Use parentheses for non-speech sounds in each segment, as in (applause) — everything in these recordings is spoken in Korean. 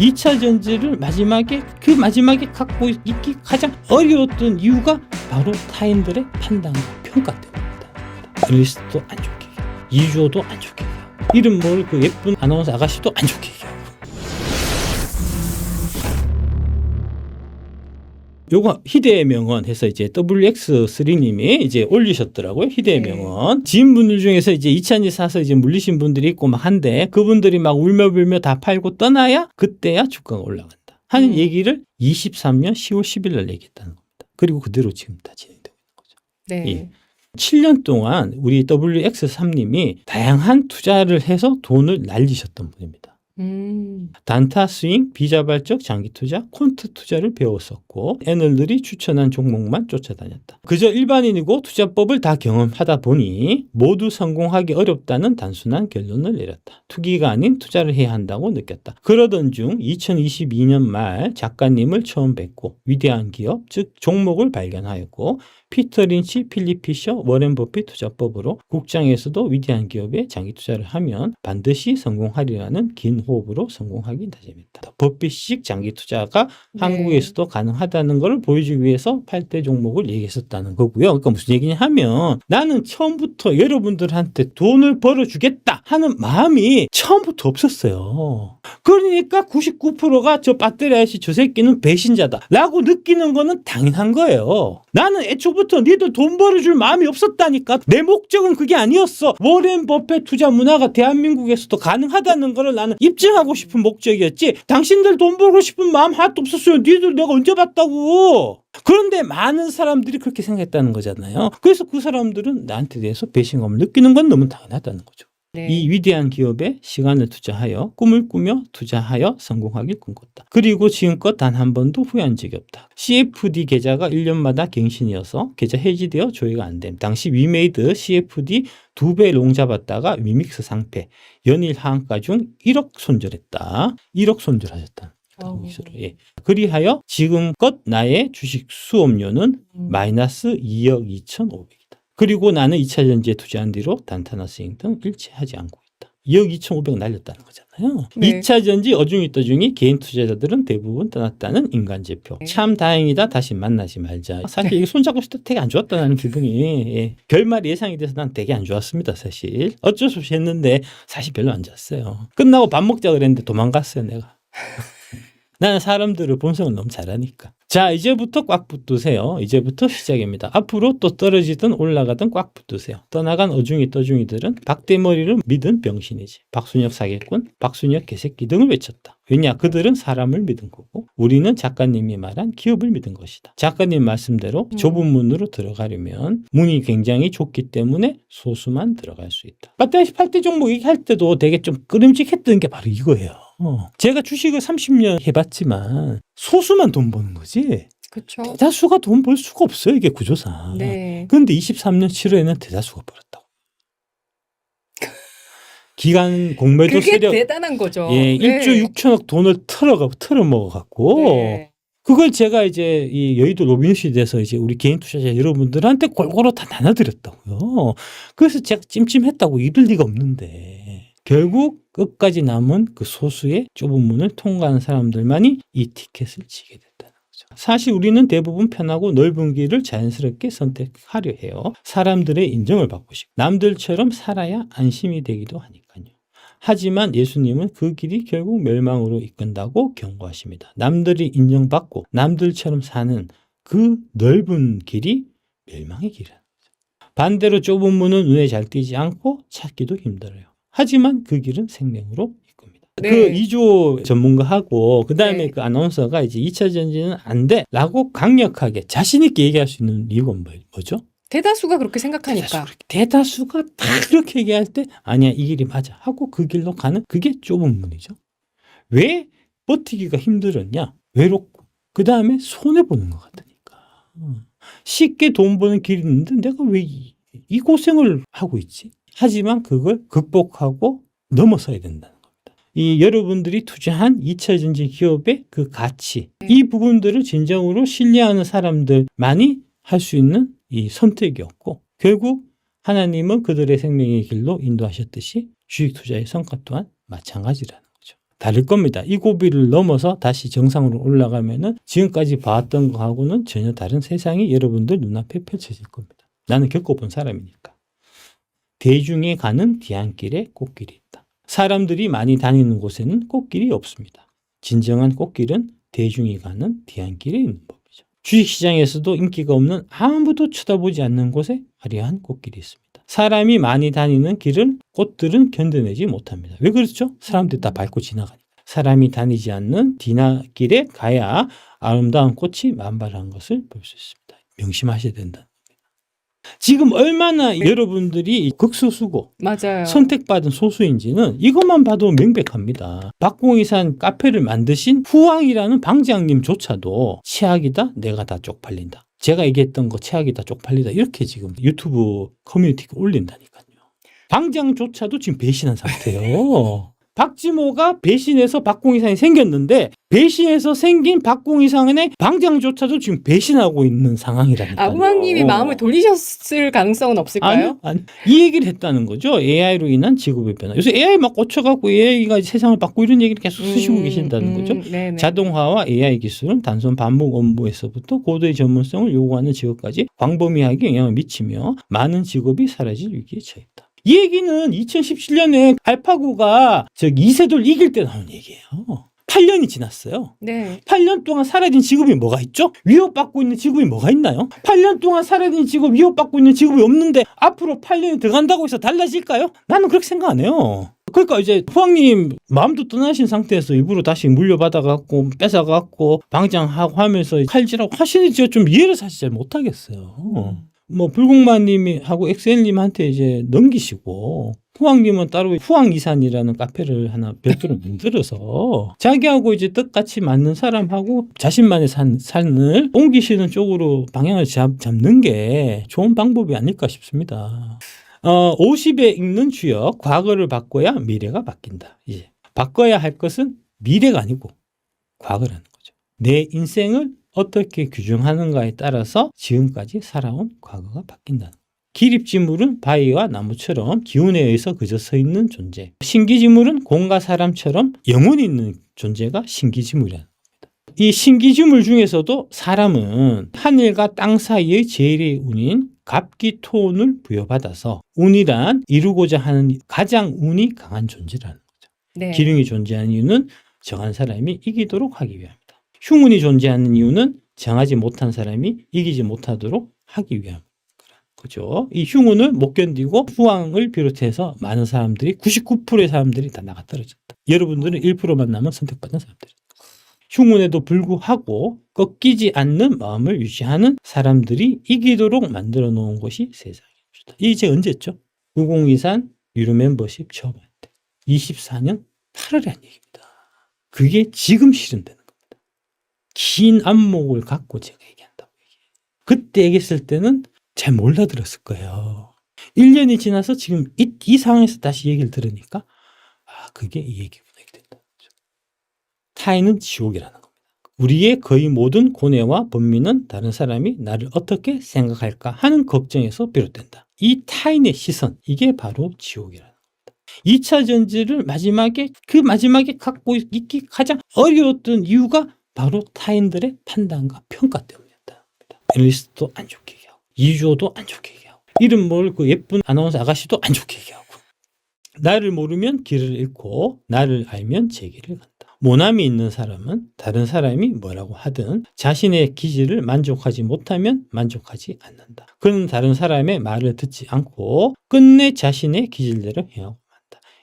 2차 전지를 마지막에 그 마지막에 갖고 있기 가장 어려웠던 이유가 바로 타인들의 판단과 평가 때문이다. 리스트도 안 좋게 이주호도 안 좋게 이름 모를 그 예쁜 아나운서 아가씨도 안 좋게 요거 희대의 명언 해서 이제 WX3님이 이제 올리셨더라고요. 희대의 네. 명언. 지인분들 중에서 이제 2차전지 사서 이제 물리신 분들이 있고 막 한데 그분들이 막 울며불며 다 팔고 떠나야 그때야 주가가 올라간다. 하는 음. 얘기를 23년 10월 10일 날 얘기했다는 겁니다. 그리고 그대로 지금 다 진행되고 있는 거죠. 네. 예. 7년 동안 우리 WX3님이 다양한 투자를 해서 돈을 날리셨던 분입니다. 음. 단타 스윙, 비자발적 장기 투자, 콘트 투자를 배웠었고 애널들이 추천한 종목만 쫓아다녔다. 그저 일반인이고 투자법을 다 경험하다 보니 모두 성공하기 어렵다는 단순한 결론을 내렸다. 투기가 아닌 투자를 해야 한다고 느꼈다. 그러던 중 2022년 말 작가님을 처음 뵙고 위대한 기업, 즉 종목을 발견하였고 피터 린치, 필립 피셔, 워렌 버핏 투자법으로 국장에서도 위대한 기업에 장기 투자를 하면 반드시 성공하리라는 긴 호흡으로 성공하기 다짐했다. 버핏식 장기 투자가 네. 한국에서도 가능하다는 것을 보여주기 위해서 8대 종목을 얘기했었다는 거고요. 그러니까 무슨 얘기냐 하면 나는 처음부터 여러분들한테 돈을 벌어주겠다 하는 마음이 처음부터 없었어요. 그러니까 99%가 저 배터리 아저씨 저 새끼는 배신자다 라고 느끼는 거는 당연한 거예요. 나는 애초부터 니들 돈 벌어줄 마음이 없었다니까. 내 목적은 그게 아니었어. 워렌 버핏 투자 문화가 대한민국에서도 가능하다는 거를 나는 입증하고 싶은 목적이었지. 당신들 돈 벌고 싶은 마음 하나도 없었어요. 니들 내가 언제 봤다고. 그런데 많은 사람들이 그렇게 생각했다는 거잖아요. 그래서 그 사람들은 나한테 대해서 배신감을 느끼는 건 너무 당연하다는 거죠. 네. 이 위대한 기업에 시간을 투자하여 꿈을 꾸며 투자하여 성공하길 꿈꿨다. 그리고 지금껏 단 한 번도 후회한 적이 없다. CFD 계좌가 1년마다 갱신이어서 계좌 해지되어 조회가 안 됨. 당시 위메이드 CFD 두 배 롱 잡았다가 위믹스 상패 연일 하한가 중 1억 손절했다. 1억 손절하셨다. 아우. 여기서로. 예. 그리하여 지금껏 나의 주식 수업료는 음. 마이너스 2억 2,500이다. 그리고 나는 2차 전지에 투자한 뒤로 단타나 스윙 등 일치하지 않고 있다. 2억 2,500 날렸다는 거잖아요. 네. 2차 전지 어중이 떠중이 개인 투자자들은 대부분 떠났다는 인간 지표. 네. 참 다행이다. 다시 만나지 말자. 사실 이게 손잡고 있을 때 되게 안 좋았다는 기분이 예. 결말이 예상이 돼서 난 되게 안 좋았습니다. 사실 어쩔 수 없이 했는데 사실 별로 안 좋았어요. 끝나고 밥 먹자 그랬는데 도망갔어요. 내가. (laughs) 나는 사람들을 본성을 너무 잘하니까. 자, 이제부터 꽉 붙으세요. 이제부터 시작입니다. 앞으로 또 떨어지든 올라가든 꽉 붙으세요. 떠나간 어중이 떠중이들은 박대머리를 믿은 병신이지. 박순혁 사기꾼, 박순혁 개새끼 등을 외쳤다. 왜냐? 그들은 사람을 믿은 거고 우리는 작가님이 말한 기업을 믿은 것이다. 작가님 말씀대로 음. 좁은 문으로 들어가려면 문이 굉장히 좁기 때문에 소수만 들어갈 수 있다. 빠따시 8대 종목 얘기할 때도 되게 좀 끄림직했던 게 바로 이거예요. 어. 제가 주식을 30년 해봤지만 소수만 돈 버는 거지 그렇죠. 대다수가 돈 벌 수가 없어요 이게 구조상. 네. 근데 23년 7월에는 대다수가 벌었다고. 기간 공매도 그게 세력 대단한 거죠. 예, 네. 1조 6천억 돈을 털어가 털어 먹어 갖고 네. 그걸 제가 이제 이 여의도 로빈시대에서 이제 우리 개인 투자자 여러분들한테 골고루 다 나눠드렸다고요. 그래서 제가 찜찜했다고 이럴 리가 없는데 결국 끝까지 남은 그 소수의 좁은 문을 통과하는 사람들만이 이 티켓을 지게 됐다는 거죠. 사실 우리는 대부분 편하고 넓은 길을 자연스럽게 선택하려 해요. 사람들의 인정을 받고 싶고 남들처럼 살아야 안심이 되기도 하니까요. 하지만 예수님은 그 길이 결국 멸망으로 이끈다고 경고하십니다. 남들이 인정받고 남들처럼 사는 그 넓은 길이 멸망의 길이라는 거죠. 반대로 좁은 문은 눈에 잘 띄지 않고 찾기도 힘들어요. 하지만 그 길은 생명으로 이끕니다. 네. 그 2조 전문가하고 그 다음에 네. 그 아나운서가 이제 2차 전지는 안 돼! 라고 강력하게 자신 있게 얘기할 수 있는 이유가 뭐- 뭐죠? 대다수가 그렇게 생각하니까. 대다수가, 그렇게- 대다수가 다 그렇게 얘기할 때 아니야 이 길이 맞아 하고 그 길로 가는 그게 좁은 문이죠. 왜 버티기가 힘들었냐? 외롭고 그 다음에 손해 보는 것 같으니까 음. 쉽게 돈 버는 길이 있는데 내가 왜 이 고생을 하고 있지? 하지만 그걸 극복하고 넘어서야 된다는 겁니다. 이 여러분들이 투자한 2차 전지 기업의 그 가치 이 부분들을 진정으로 신뢰하는 사람들만이 할 수 있는 이 선택이었고 결국 하나님은 그들의 생명의 길로 인도하셨듯이 주식 투자의 성과 또한 마찬가지라는 거죠. 다를 겁니다. 이 고비를 넘어서 다시 정상으로 올라가면은 지금까지 봐왔던 거하고는 전혀 다른 세상이 여러분들 눈앞에 펼쳐질 겁니다. 나는 겪어본 사람이니까. 대중에 가는 뒤안길에 꽃길이 있다. 사람들이 많이 다니는 곳에는 꽃길이 없습니다. 진정한 꽃길은 대중이 가는 뒤안길에 있는 법이죠. 주식시장에서도 인기가 없는 아무도 쳐다보지 않는 곳에 화려한 꽃길이 있습니다. 사람이 많이 다니는 길은 꽃들은 견뎌내지 못합니다. 왜 그렇죠? 사람들이 다 밟고 지나가니까. 사람이 다니지 않는 뒤나길에 가야 아름다운 꽃이 만발한 것을 볼 수 있습니다. 명심하셔야 된다. 지금 얼마나 여러분들이 극소수고 맞아요. 선택받은 소수인지는 이것만 봐도 명백합니다. 박공희산 카페를 만드신 후왕이라는 방장님조차도 최악이다, 내가 다 쪽팔린다. 제가 얘기했던 거 최악이다, 쪽팔리다 이렇게 지금 유튜브 커뮤니티에 올린다니까요. 방장조차도 지금 배신한 상태예요. (laughs) 박지모가 배신해서 박공희상이 생겼는데 배신해서 생긴 박공희상의 방장조차도 지금 배신하고 있는 상황이라니까요. 아, 후왕님이 마음을 돌리셨을 가능성은 없을까요? 아니, 아니, 이 얘기를 했다는 거죠. AI로 인한 직업의 변화. 요새 AI 막 꽂혀갖고 AI가 세상을 바꾸고 이런 얘기를 계속 쓰시고 음, 계신다는 거죠. 음, 네네. 자동화와 AI 기술은 단순 반복 업무에서부터 고도의 전문성을 요구하는 직업까지 광범위하게 영향을 미치며 많은 직업이 사라질 위기에 처했다. 이 얘기는 2017년에 알파고가 저 이세돌 이길 때 나온 얘기예요. 8년이 지났어요. 네. 8년 동안 사라진 직업이 뭐가 있죠? 위협받고 있는 직업이 뭐가 있나요? 8년 동안 사라진 직업, 위협받고 있는 직업이 없는데 앞으로 8년이 들어간다고 해서 달라질까요? 나는 그렇게 생각 안 해요. 그러니까 이제 후왕님 마음도 떠나신 상태에서 일부러 다시 물려받아갖고 뺏어갖고 방장하고 하면서 칼질하고 하시는지 좀 이해를 사실 잘 못하겠어요. 뭐 불공마님이 하고 엑셀님한테 이제 넘기시고 후왕님은 따로 후왕이산이라는 카페를 하나 별도로 (laughs) 만들어서 자기하고 이제 뜻같이 맞는 사람하고 자신만의 산, 산을 옮기시는 쪽으로 방향을 잡, 잡는 게 좋은 방법이 아닐까 싶습니다. 어, 50에 읽는 주역, 과거를 바꿔야 미래가 바뀐다. 이제 바꿔야 할 것은 미래가 아니고 과거라는 거죠. 내 인생을 어떻게 규정하는가에 따라서 지금까지 살아온 과거가 거예요. 기립지물은 바위와 나무처럼 기운에 의해서 그저 서 있는 존재. 신기지물은 공과 사람처럼 영혼이 있는 존재가 신기지물이라는 겁니다. 이 신기지물 중에서도 사람은 하늘과 땅 사이의 제일의 운인 갑기토운을 부여받아서 운이란 이루고자 하는 가장 운이 강한 존재라는 거죠. 네. 기륭이 존재하는 이유는 정한 사람이 이기도록 하기 위함이다. 흉운이 존재하는 이유는 정하지 못한 사람이 이기지 못하도록 하기 위함. 그죠? 이 흉운을 못 견디고 후왕을 비롯해서 많은 사람들이 99%의 사람들이 다 나가 떨어졌다. 여러분들은 1%만 남은 선택받은 사람들. 흉운에도 불구하고 꺾이지 않는 마음을 유지하는 사람들이 이기도록 만들어 놓은 것이 세상입니다. 이게 제가 언제 했죠? 9023 유료 멤버십 처음 할 때. 24년 8월에 한 얘기입니다. 그게 지금 실현되는. 긴 안목을 갖고 제가 얘기한다고 얘기해요. 그때 얘기했을 때는 잘 몰라들었을 거예요. 1년이 지나서 지금 이, 이 상황에서 다시 얘기를 들으니까 아 그게 이 얘기구나 이렇게 된다. 타인은 지옥이라는 겁니다. 우리의 거의 모든 고뇌와 번민은 다른 사람이 나를 어떻게 생각할까 하는 걱정에서 비롯된다. 이 타인의 시선 이게 바로 지옥이라는 겁니다. 2차 전지를 마지막에 그 마지막에 갖고 있기 가장 어려웠던 이유가 바로 타인들의 판단과 평가 때문이었다. 애널리스트도 안 좋게 얘기하고 이주호도 안 좋게 얘기하고 이름 모를 그 예쁜 아나운서 아가씨도 안 좋게 얘기하고 나를 모르면 길을 잃고 나를 알면 제 길을 간다. 모남이 있는 사람은 다른 사람이 뭐라고 하든 자신의 기질을 만족하지 못하면 만족하지 않는다. 그는 다른 사람의 말을 듣지 않고 끝내 자신의 기질대로 만다.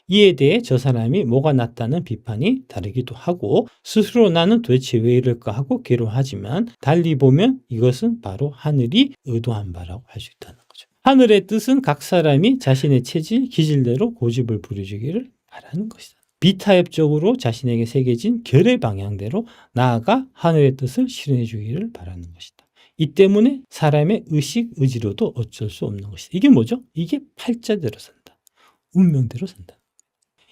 이에 대해 저 사람이 뭐가 낫다는 비판이 다르기도 하고 스스로 나는 도대체 왜 이럴까 하고 괴로워하지만 달리 보면 이것은 바로 하늘이 의도한 바라고 할 수 있다는 거죠. 하늘의 뜻은 각 사람이 자신의 체질, 기질대로 고집을 부려주기를 바라는 것이다. 비타협적으로 자신에게 새겨진 결의 방향대로 나아가 하늘의 뜻을 실현해 주기를 바라는 것이다. 이 때문에 사람의 의식, 의지로도 어쩔 수 없는 것이다. 이게 뭐죠? 이게 팔자대로 산다. 운명대로 산다.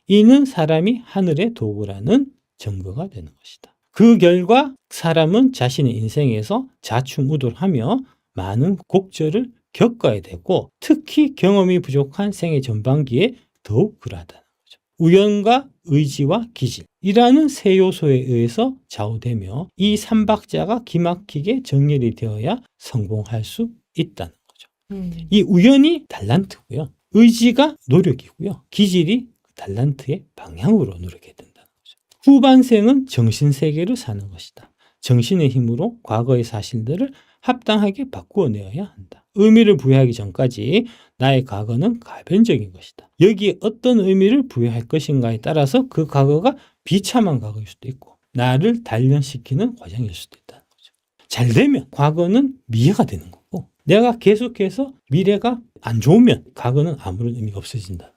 이는 사람이 하늘의 도구라는 증거가 되는 것이다. 그 결과 사람은 자신의 인생에서 자충우돌 하며 많은 곡절을 겪어야 되고 특히 경험이 부족한 생애 전반기에 더욱 그러하다는 거죠. 우연과 의지와 기질이라는 세 요소에 의해서 좌우되며 이 삼박자가 기막히게 정렬이 되어야 성공할 수 있다는 거죠. 음. 이 우연이 달란트고요. 의지가 노력이고요. 기질이 달란트의 방향으로 노력해야 된다는 거죠. 후반생은 정신세계로 사는 것이다. 정신의 힘으로 과거의 사실들을 합당하게 바꾸어 내어야 한다. 의미를 부여하기 전까지 나의 과거는 가변적인 것이다. 여기에 어떤 의미를 부여할 것인가에 따라서 그 과거가 비참한 과거일 수도 있고 나를 단련시키는 과정일 수도 있다는 거죠. 잘 되면 과거는 미래가 되는 거고 내가 계속해서 미래가 안 좋으면 과거는 아무런 의미가 없어진다는 거죠.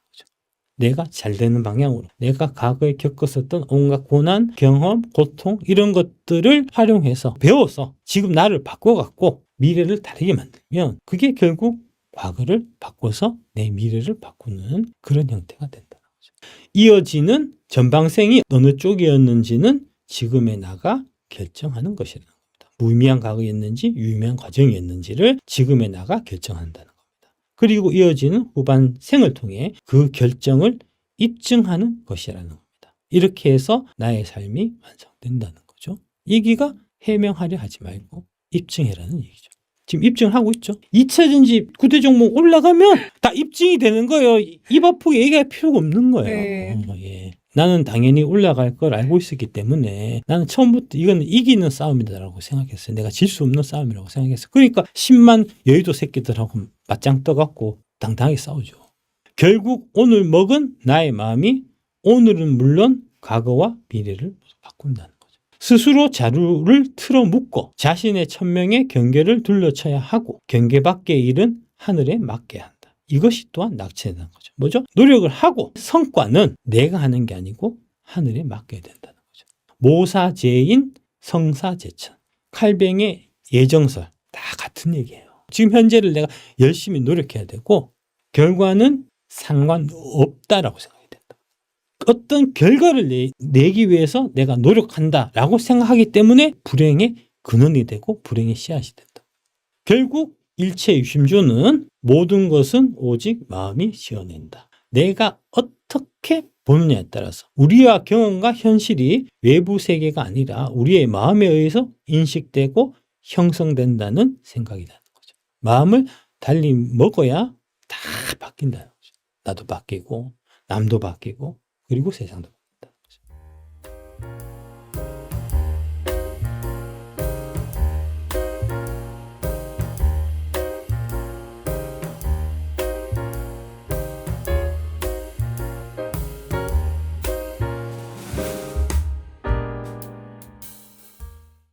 내가 잘 되는 방향으로 내가 과거에 겪었었던 온갖 고난, 경험, 고통 이런 것들을 활용해서 배워서 지금 나를 바꿔갖고 미래를 다르게 만들면 그게 결국 과거를 바꿔서 내 미래를 바꾸는 그런 형태가 거죠. 이어지는 전방생이 어느 쪽이었는지는 지금의 나가 결정하는 것이라는 겁니다. 무의미한 과거였는지 유의미한 과정이었는지를 지금의 나가 결정한다는. 그리고 이어지는 후반 생을 통해 그 결정을 입증하는 것이라는 겁니다. 이렇게 해서 나의 삶이 완성된다는 거죠. 얘기가 해명하려 하지 말고 입증해라는 얘기죠. 지금 입증하고 있죠. 2차 전지 구대 종목 올라가면 다 입증이 되는 거예요. 입 아프게 얘기할 필요가 없는 거예요. 네. 어, 예. 나는 당연히 올라갈 걸 알고 있었기 때문에 나는 처음부터 이건 이기는 싸움이다라고 생각했어요. 내가 질 수 없는 싸움이라고 생각했어요. 그러니까 10만 여의도 새끼들하고 맞짱 떠갖고 당당하게 싸우죠. 결국 오늘 먹은 나의 마음이 오늘은 물론 과거와 미래를 바꾼다는 거죠. 스스로 자루를 틀어 묶고 자신의 천명의 경계를 둘러쳐야 하고 경계 밖의 일은 하늘에 맡겨야 한다. 이것이 또한 낙천이라는 거죠. 뭐죠? 노력을 하고 성과는 내가 하는 게 아니고 하늘에 맡겨야 된다는 거죠. 모사제인 성사제천 칼뱅의 예정설 다 같은 얘기예요. 지금 현재를 내가 열심히 노력해야 되고 결과는 상관없다라고 생각이 된다. 어떤 결과를 내, 내기 위해서 내가 노력한다라고 생각하기 때문에 불행의 근원이 되고 불행의 씨앗이 된다. 결국 일체 유심조는 모든 것은 오직 마음이 지어낸다. 내가 어떻게 보느냐에 따라서 우리와 경험과 현실이 외부 세계가 아니라 우리의 마음에 의해서 인식되고 형성된다는 생각이 나는 거죠. 마음을 달리 먹어야 다 바뀐다는 거죠. 나도 바뀌고 남도 바뀌고 그리고 세상도 바뀌고.